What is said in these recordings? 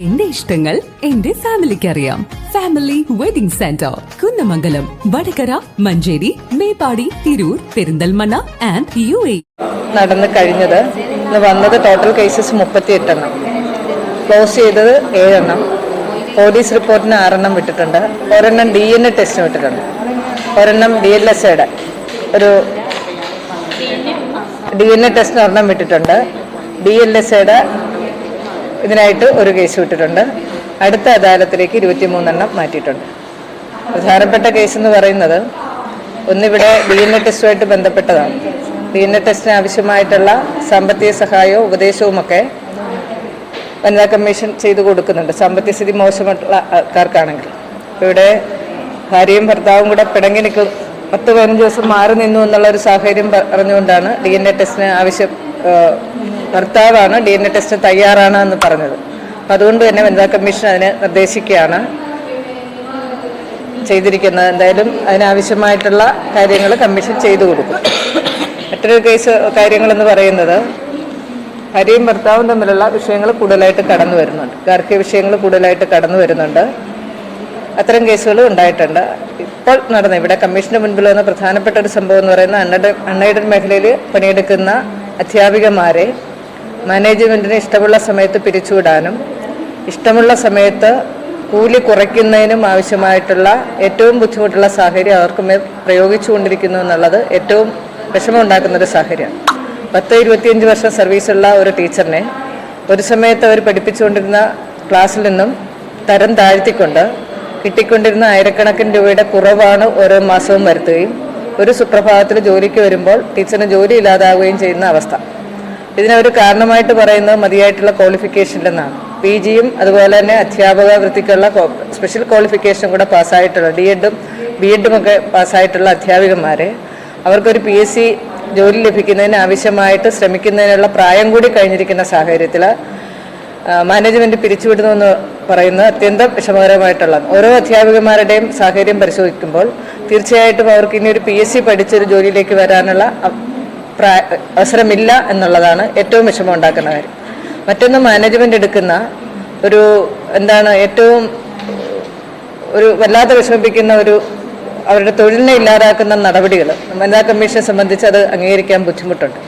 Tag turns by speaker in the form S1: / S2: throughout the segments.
S1: എന്റെ ഇഷ്ടങ്ങൾ എന്റെ ഫാമിലിക്ക് അറിയാം family wedding centre Kunnamangalam Vadakara Manjeri Meppadi Tirur Perinthalmanna and U A
S2: നടന്ന് കഴിഞ്ഞത് വന്നത് ടോട്ടൽ കേസസ് മുപ്പത്തി എട്ടെണ്ണം ക്ലോസ് ചെയ്തത് ഏഴെണ്ണം. പോലീസ് റിപ്പോർട്ടിന് ആറെണ്ണം വിട്ടിട്ടുണ്ട്. ഒരെണ്ണം ഡി എൻ എ ടെസ്റ്റിന് വിട്ടിട്ടുണ്ട്. ഒരെണ്ണം ഡി എൽ എസ് എയുടെ ഒരു ഡി എൻ എ ടെസ്റ്റിന് ഒരെണ്ണം വിട്ടിട്ടുണ്ട്. ഡി എൽ എസ് എയുടെ ഇതിനായിട്ട് ഒരു കേസ് വിട്ടിട്ടുണ്ട്. അടുത്ത അദാലത്തിലേക്ക് ഇരുപത്തിമൂന്നെണ്ണം മാറ്റിയിട്ടുണ്ട്. പ്രധാനപ്പെട്ട കേസ് എന്ന് പറയുന്നത് ഒന്നിവിടെ ഡി എൻ എ ടെസ്റ്റുമായിട്ട് ബന്ധപ്പെട്ടതാണ്. ഡി എൻ എ ടെസ്റ്റിന് ആവശ്യമായിട്ടുള്ള സാമ്പത്തിക സഹായവും ഉപദേശവുമൊക്കെ വനിതാ കമ്മീഷൻ ചെയ്തു കൊടുക്കുന്നുണ്ട്. സാമ്പത്തിക സ്ഥിതി മോശമായിട്ടുള്ള ആൾക്കാർക്കാണെങ്കിൽ. ഇവിടെ ഭാര്യയും ഭർത്താവും കൂടെ പിണങ്ങി നിൽക്കും പത്ത് പതിനഞ്ച് ദിവസം മാറി നിന്നു എന്നുള്ള ഒരു സാഹചര്യം പറഞ്ഞുകൊണ്ടാണ് ഡി എൻ എ ടെസ്റ്റിന് ആവശ്യം ഭർത്താവാണ് ഡി എൻ എ ടെസ്റ്റിന് തയ്യാറാണ് എന്ന് പറഞ്ഞത്. അപ്പം അതുകൊണ്ട് തന്നെ വനിതാ കമ്മീഷൻ അതിനെ നിർദ്ദേശിക്കുകയാണ് ചെയ്തിരിക്കുന്നത്. എന്തായാലും അതിനാവശ്യമായിട്ടുള്ള കാര്യങ്ങൾ കമ്മീഷൻ ചെയ്തു കൊടുക്കും. മറ്റൊരു കേസ് കാര്യങ്ങളെന്ന് പറയുന്നത് ഭാര്യയും ഭർത്താവും തമ്മിലുള്ള വിഷയങ്ങൾ കൂടുതലായിട്ട് കടന്നു വരുന്നുണ്ട്. ഗാർഹിക വിഷയങ്ങൾ കൂടുതലായിട്ട് കടന്നു വരുന്നുണ്ട്. അത്തരം കേസുകൾ ഉണ്ടായിട്ടുണ്ട്. ഇപ്പോൾ നടന്ന ഇവിടെ കമ്മീഷന്റെ മുൻപിൽ വന്ന പ്രധാനപ്പെട്ട ഒരു സംഭവം എന്ന് പറയുന്നത് അൺഎയ്ഡഡ് അൺഎയ്ഡഡ് മേഖലയിൽ പണിയെടുക്കുന്ന അധ്യാപികമാരെ മാനേജ്മെന്റിന് ഇഷ്ടമുള്ള സമയത്ത് പിരിച്ചുവിടാനും ഇഷ്ടമുള്ള സമയത്ത് കൂലി കുറയ്ക്കുന്നതിനും ആവശ്യമായിട്ടുള്ള ഏറ്റവും ബുദ്ധിമുട്ടുള്ള സാഹചര്യം അവർക്ക് മേൽ പ്രയോഗിച്ചുകൊണ്ടിരിക്കുന്നു എന്നുള്ളത് ഏറ്റവും വിഷമമുണ്ടാക്കുന്ന ഒരു സാഹചര്യമാണ് പത്ത് ഇരുപത്തിയഞ്ച് വർഷം സർവീസുള്ള ഒരു ടീച്ചറിനെ ഒരു സമയത്ത് അവർ പഠിപ്പിച്ചുകൊണ്ടിരുന്ന ക്ലാസ്സിൽ നിന്നും തരം താഴ്ത്തിക്കൊണ്ട് കിട്ടിക്കൊണ്ടിരുന്ന ആയിരക്കണക്കിന് രൂപയുടെ കുറവാണ് ഓരോ മാസവും വരുത്തുകയും ഒരു സുപ്രഭാതത്തിൽ ജോലിക്ക് വരുമ്പോൾ ടീച്ചറിന് ജോലി ഇല്ലാതാവുകയും ചെയ്യുന്ന അവസ്ഥ. ഇതിനൊരു കാരണമായിട്ട് പറയുന്നത് മതിയായിട്ടുള്ള ക്വാളിഫിക്കേഷൻ ഇല്ലെന്നാണ് പി ജിയും അതുപോലെ തന്നെ അധ്യാപക വൃത്തിക്കുള്ള സ്പെഷ്യൽ ക്വാളിഫിക്കേഷൻ കൂടെ പാസ്സായിട്ടുള്ള ഡി എഡും ബി എഡും ഒക്കെ പാസ്സായിട്ടുള്ള അധ്യാപികന്മാരെ അവർക്കൊരു പി എസ് സി ജോലി ലഭിക്കുന്നതിന് ആവശ്യമായിട്ട് ശ്രമിക്കുന്നതിനുള്ള പ്രായം കൂടി കഴിഞ്ഞിരിക്കുന്ന സാഹചര്യത്തിൽ മാനേജ്മെന്റ് പിരിച്ചുവിടുന്നു എന്ന് പറയുന്നത് അത്യന്തം വിഷമകരമായിട്ടുള്ള ഓരോ അധ്യാപികമാരുടെയും സാഹചര്യം പരിശോധിക്കുമ്പോൾ തീർച്ചയായിട്ടും അവർക്ക് ഇനി ഒരു പി എസ് സി പഠിച്ചൊരു ജോലിയിലേക്ക് വരാനുള്ള അവസരമില്ല എന്നുള്ളതാണ് ഏറ്റവും വിഷമം ഉണ്ടാക്കുന്ന കാര്യം. മറ്റൊന്ന് മാനേജ്മെന്റ് എടുക്കുന്ന ഒരു എന്താണ് ഏറ്റവും ഒരു വല്ലാതെ വിഷമിപ്പിക്കുന്ന ഒരു അവരുടെ തൊഴിലിനെ ഇല്ലാതാക്കുന്ന നടപടികൾ വനിതാ കമ്മീഷനെ സംബന്ധിച്ച് അത് അംഗീകരിക്കാൻ ബുദ്ധിമുട്ടുണ്ട്.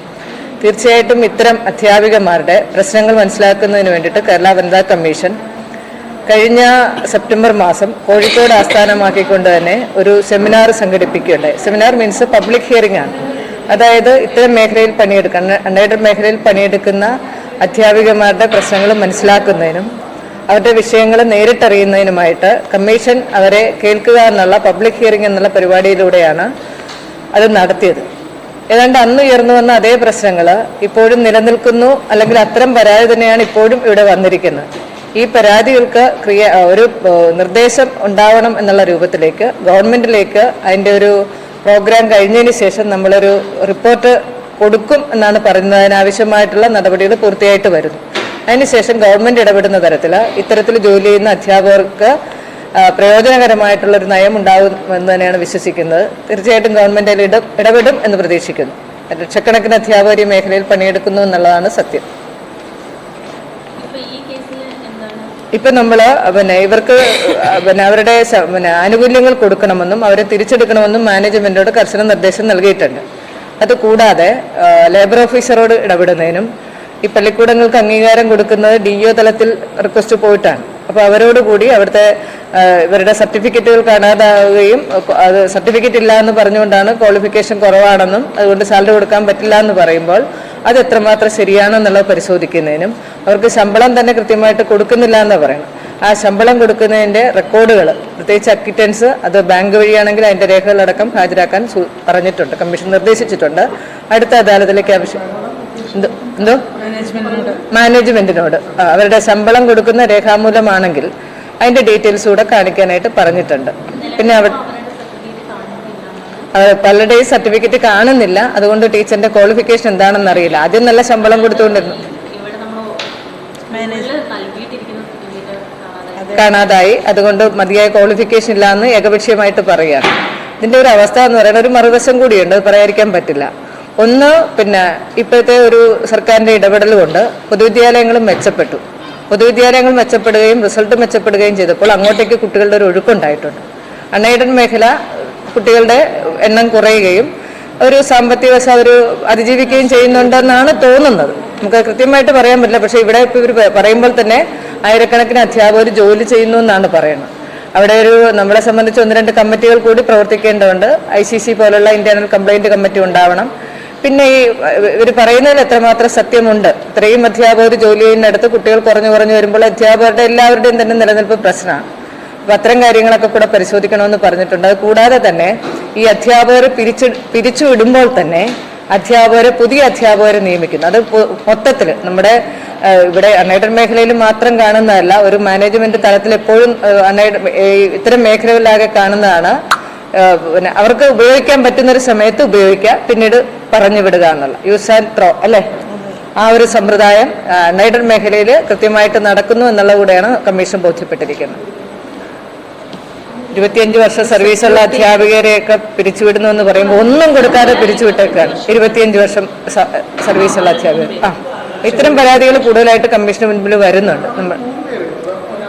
S2: തീർച്ചയായിട്ടും ഇത്തരം അധ്യാപികമാരുടെ പ്രശ്നങ്ങൾ മനസ്സിലാക്കുന്നതിന് വേണ്ടിയിട്ട് കേരള വനിതാ കമ്മീഷൻ കഴിഞ്ഞ സെപ്റ്റംബർ മാസം കോഴിക്കോട് ആസ്ഥാനമാക്കിക്കൊണ്ട് തന്നെ ഒരു സെമിനാർ സംഘടിപ്പിക്കുകയുണ്ടായി. സെമിനാർ മീൻസ് പബ്ലിക് ഹിയറിംഗ് ആണ്. അതായത് ഇത്തരം മേഖലയിൽ പണിയെടുക്കുന്ന അൺഎയ്ഡ് മേഖലയിൽ പണിയെടുക്കുന്ന അധ്യാപികമാരുടെ പ്രശ്നങ്ങൾ മനസ്സിലാക്കുന്നതിനും അവരുടെ വിഷയങ്ങൾ നേരിട്ടറിയുന്നതിനുമായിട്ട് കമ്മീഷൻ അവരെ കേൾക്കുക എന്നുള്ള പബ്ലിക് ഹിയറിംഗ് എന്നുള്ള പരിപാടിയിലൂടെയാണ് അത് നടത്തിയത്. ഏതാണ്ട് അന്ന് ഉയർന്നു വന്ന അതേ പ്രശ്നങ്ങൾ ഇപ്പോഴും നിലനിൽക്കുന്നു അല്ലെങ്കിൽ അത്തരം പരാതി തന്നെയാണ് ഇപ്പോഴും ഇവിടെ വന്നിരിക്കുന്നത്. ഈ പരാതികൾക്ക് ക്രിയ ഒരു നിർദ്ദേശം ഉണ്ടാവണം എന്നുള്ള രൂപത്തിലേക്ക് ഗവൺമെന്റിലേക്ക് അതിന്റെ ഒരു പ്രോഗ്രാം കഴിഞ്ഞതിന് ശേഷം നമ്മളൊരു റിപ്പോർട്ട് കൊടുക്കും എന്നാണ് പറയുന്നത്. അതിനാവശ്യമായിട്ടുള്ള നടപടികൾ പൂർത്തിയായിട്ട് വരുന്നു. അതിനുശേഷം ഗവൺമെന്റ് ഇടപെടുന്ന തരത്തിൽ ഇത്തരത്തിൽ ജോലി ചെയ്യുന്ന അധ്യാപകർക്ക് പ്രയോജനകരമായിട്ടുള്ളൊരു നയം ഉണ്ടാകും എന്ന് തന്നെയാണ് വിശ്വസിക്കുന്നത്. തീർച്ചയായിട്ടും ഗവൺമെന്റ് അതിൽ ഇടപെടും എന്ന് പ്രതീക്ഷിക്കുന്നു. ലക്ഷക്കണക്കിന് അധ്യാപകർ മേഖലയിൽ പണിയെടുക്കുന്നു എന്നുള്ളതാണ് സത്യം. ഇപ്പൊ നമ്മൾ പിന്നെ ഇവർക്ക് പിന്നെ അവരുടെ പിന്നെ ആനുകൂല്യങ്ങൾ കൊടുക്കണമെന്നും അവരെ തിരിച്ചെടുക്കണമെന്നും മാനേജ്മെന്റിനോട് കർശന നിർദ്ദേശം നൽകിയിട്ടുണ്ട്. അത് കൂടാതെ ലേബർ ഓഫീസറോട് ഇടപെടുന്നതിനും ഈ പള്ളിക്കൂടങ്ങൾക്ക് അംഗീകാരം കൊടുക്കുന്നത് ഡി ഒ തലത്തിൽ റിക്വസ്റ്റ് പോയിട്ടാണ്. അപ്പോൾ അവരോടുകൂടി അവിടുത്തെ ഇവരുടെ സർട്ടിഫിക്കറ്റുകൾ കാണാതാവുകയും അത് സർട്ടിഫിക്കറ്റ് ഇല്ല എന്ന് പറഞ്ഞുകൊണ്ടാണ് ക്വാളിഫിക്കേഷൻ കുറവാണെന്നും അതുകൊണ്ട് സാലറി കൊടുക്കാൻ പറ്റില്ല എന്ന് പറയുമ്പോൾ അത് എത്രമാത്രം ശരിയാണെന്നുള്ളത് പരിശോധിക്കുന്നതിനും അവർക്ക് ശമ്പളം തന്നെ കൃത്യമായിട്ട് കൊടുക്കുന്നില്ല എന്ന് പറയണം ആ ശമ്പളം കൊടുക്കുന്നതിന്റെ റെക്കോർഡുകൾ പ്രത്യേകിച്ച് അക്വിറ്റൻസ് അത് ബാങ്ക് വഴിയാണെങ്കിൽ അതിന്റെ രേഖകളടക്കം ഹാജരാക്കാൻ പറഞ്ഞിട്ടുണ്ട് കമ്മീഷൻ നിർദ്ദേശിച്ചിട്ടുണ്ട്. അടുത്ത അദാലത്തിലേക്ക് ആവശ്യം എന്തോ മാനേജ്മെന്റിനോട്. അവരുടെ ശമ്പളം കൊടുക്കുന്ന രേഖാമൂലമാണെങ്കിൽ അതിന്റെ ഡീറ്റെയിൽസ് കൂടെ കാണിക്കാനായിട്ട് പറഞ്ഞിട്ടുണ്ട്. പിന്നെ അവർ പലരുടെയും സർട്ടിഫിക്കറ്റ് കാണുന്നില്ല. അതുകൊണ്ട് ടീച്ചറിന്റെ ക്വാളിഫിക്കേഷൻ എന്താണെന്ന് അറിയില്ല. ആദ്യം നല്ല ശമ്പളം കൊടുത്തുകൊണ്ടിരുന്നു. കാണാതായി. അതുകൊണ്ട് മതിയായ ക്വാളിഫിക്കേഷൻ ഇല്ല എന്ന് ഏകപക്ഷീയമായിട്ട് പറയുകയാണ്. ഇതിന്റെ ഒരു അവസ്ഥ എന്ന് പറയുന്നത് ഒരു മറുവശം കൂടിയുണ്ട്. അത് പറയാതിരിക്കാൻ പറ്റില്ല. ഒന്ന് പിന്നെ ഇപ്പോഴത്തെ ഒരു സർക്കാരിന്റെ ഇടപെടൽ കൊണ്ട് പൊതുവിദ്യാലയങ്ങളും മെച്ചപ്പെട്ടു. പൊതുവിദ്യാലയങ്ങൾ മെച്ചപ്പെടുകയും റിസൾട്ട് മെച്ചപ്പെടുകയും ചെയ്തപ്പോൾ അങ്ങോട്ടേക്ക് കുട്ടികളുടെ ഒരു ഒഴുക്കുണ്ടായിട്ടുണ്ട്. അൺഎയ്ഡഡ് മേഖല കുട്ടികളുടെ എണ്ണം കുറയുകയും ഒരു സാമ്പത്തിക വശം അവർ അതിജീവിക്കുകയും ചെയ്യുന്നുണ്ടെന്നാണ് തോന്നുന്നത്. നമുക്ക് കൃത്യമായിട്ട് പറയാൻ പറ്റില്ല. പക്ഷേ ഇവിടെ ഇപ്പോൾ ഇവർ പറയുമ്പോൾ തന്നെ ആയിരക്കണക്കിന് അധ്യാപകർ ജോലി ചെയ്യുന്നു എന്നാണ് പറയുന്നത്. അവിടെ ഒരു നമ്മളെ സംബന്ധിച്ച് ഒന്ന് രണ്ട് കമ്മിറ്റികൾ കൂടി പ്രവർത്തിക്കേണ്ടതുണ്ട്. ഐ സി സി പോലുള്ള ഇന്റേണൽ കംപ്ലൈന്റ് കമ്മിറ്റി ഉണ്ടാവണം. പിന്നെ ഈ ഇവർ പറയുന്നതിൽ എത്രമാത്രം സത്യമുണ്ട്? ഇത്രയും അധ്യാപകർ ജോലി ചെയ്യുന്നിടത്ത് കുട്ടികൾ കുറഞ്ഞു കുറഞ്ഞു വരുമ്പോൾ അധ്യാപകരുടെ എല്ലാവരുടെയും തന്നെ നിലനിൽപ്പ് പ്രശ്നമാണ്. അപ്പൊ അത്തരം കാര്യങ്ങളൊക്കെ കൂടെ പരിശോധിക്കണമെന്ന് പറഞ്ഞിട്ടുണ്ട്. അത് കൂടാതെ തന്നെ ഈ അധ്യാപകർ പിരിച്ചു പിരിച്ചു വിടുമ്പോൾ തന്നെ അധ്യാപകരെ പുതിയ അധ്യാപകരെ നിയമിക്കുന്നു. അത് മൊത്തത്തിൽ നമ്മുടെ ഇവിടെ അൺഎയ്ഡഡ് മേഖലയിൽ മാത്രം കാണുന്നതല്ല ഒരു മാനേജ്മെന്റ് തലത്തിൽ എപ്പോഴും അണൈഡ് ഇത്തരം മേഖലകളിലാകെ കാണുന്നതാണ് പിന്നെ അവർക്ക് ഉപയോഗിക്കാൻ പറ്റുന്ന ഒരു സമയത്ത് ഉപയോഗിക്കുക പിന്നീട് പറഞ്ഞു വിടുക എന്നുള്ള. യൂസ് ആൻഡ് ത്രോ അല്ലേ? ആ ഒരു സമ്പ്രദായം നൈഡൽ മേഖലയിൽ കൃത്യമായിട്ട് നടക്കുന്നു എന്നുള്ള കൂടെയാണ് കമ്മീഷൻ ബോധ്യപ്പെട്ടിരിക്കുന്നത്. ഇരുപത്തിയഞ്ച് വർഷം സർവീസുള്ള അധ്യാപികരെയൊക്കെ പിരിച്ചുവിടുന്നു എന്ന് പറയുമ്പോൾ ഒന്നും കൊടുക്കാതെ പിരിച്ചുവിട്ടേക്കാണ്. ഇരുപത്തിയഞ്ച് വർഷം സർവീസുള്ള അധ്യാപകർ. ആ ഇത്തരം പരാതികൾ കൂടുതലായിട്ട് കമ്മീഷന് മുൻപിൽ വരുന്നുണ്ട്. നമ്മൾ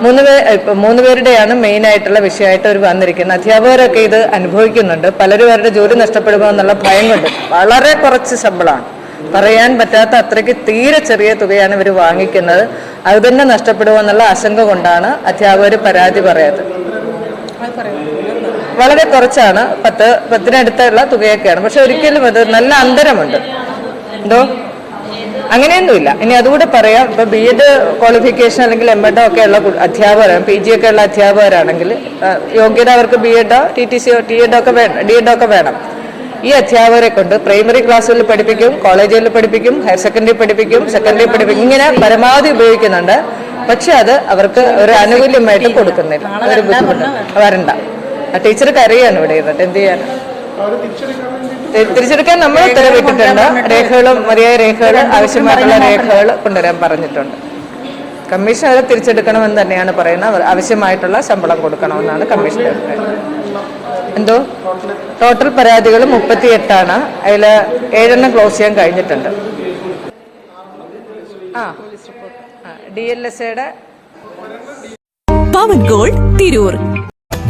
S2: മൂന്ന് പേ മൂന്ന് പേരുടെയാണ് മെയിൻ ആയിട്ടുള്ള വിഷയമായിട്ട് അവർ വന്നിരിക്കുന്നത്. അധ്യാപകരൊക്കെ ഇത് അനുഭവിക്കുന്നുണ്ട്. പലരും അവരുടെ ജോലി നഷ്ടപ്പെടുമോ എന്നുള്ള ഭയം കൊണ്ട് വളരെ കുറച്ച് ശമ്പളമാണ്. പറയാൻ പറ്റാത്ത അത്രയ്ക്ക് തീരെ ചെറിയ തുകയാണ് ഇവർ വാങ്ങിക്കുന്നത്. അത് തന്നെ നഷ്ടപ്പെടുമോ എന്നുള്ള ആശങ്ക കൊണ്ടാണ് അധ്യാപകർ പരാതി പറയാത്തത്. വളരെ കുറച്ചാണ്. പത്ത് പത്തിനടുത്തുള്ള തുകയൊക്കെയാണ്. പക്ഷെ ഒരിക്കലും അത് നല്ല അന്തരമുണ്ട്. എന്തോ? അങ്ങനെയൊന്നുമില്ല. ഇനി അതുകൂടെ പറയാം. ഇപ്പൊ ബി എഡ് ക്വാളിഫിക്കേഷൻ അല്ലെങ്കിൽ എം എഡോ ഒക്കെ ഉള്ള അധ്യാപകരാണ്. പി ജി ഒക്കെ ഉള്ള അധ്യാപകരാണെങ്കിൽ യോഗ്യത അവർക്ക് ബി എഡോ ടി ടി സിയോ ടി എഡോ ഒക്കെ വേണം ഡി എഡോ ഒക്കെ വേണം. ഈ അധ്യാപകരെ കൊണ്ട് പ്രൈമറി ക്ലാസ്സുകളിൽ പഠിപ്പിക്കും കോളേജുകളിൽ പഠിപ്പിക്കും ഹയർ സെക്കൻഡറി പഠിപ്പിക്കും സെക്കൻഡറി പഠിപ്പിക്കും. ഇങ്ങനെ പരമാവധി ഉപയോഗിക്കുന്നുണ്ട്. പക്ഷെ അത് അവർക്ക് ഒരു ആനുകൂല്യമായിട്ട് കൊടുക്കുന്നില്ല. ഒരു ബുദ്ധിമുട്ട്. വരണ്ട. ടീച്ചർ കരയാണ് ഇവിടെ ഇരുന്നിട്ട്. എന്ത് ചെയ്യാൻ തിരിച്ചെടുക്കാൻ നമ്മൾ ഉത്തരവിട്ടിട്ടുണ്ട്. രേഖകളും മതിയായ രേഖകൾ ആവശ്യമായിട്ടുള്ള രേഖകൾ കൊണ്ടുവരാൻ പറഞ്ഞിട്ടുണ്ട്. കമ്മീഷൻ അത് തിരിച്ചെടുക്കണമെന്ന് തന്നെയാണ് പറയുന്നത്. ആവശ്യമായിട്ടുള്ള ശമ്പളം കൊടുക്കണമെന്നാണ് കമ്മീഷന്റെ അഭിപ്രായം. എന്തോ? ടോട്ടൽ പരാതികൾ മുപ്പത്തി എട്ടാണ് അതിൽ ഏഴെണ്ണം ക്ലോസ് ചെയ്യാൻ കഴിഞ്ഞിട്ടുണ്ട്. ആ ഡി എൽ എസ് എയുടെ
S1: പവൻ ഗോൾഡ് തിരൂർ.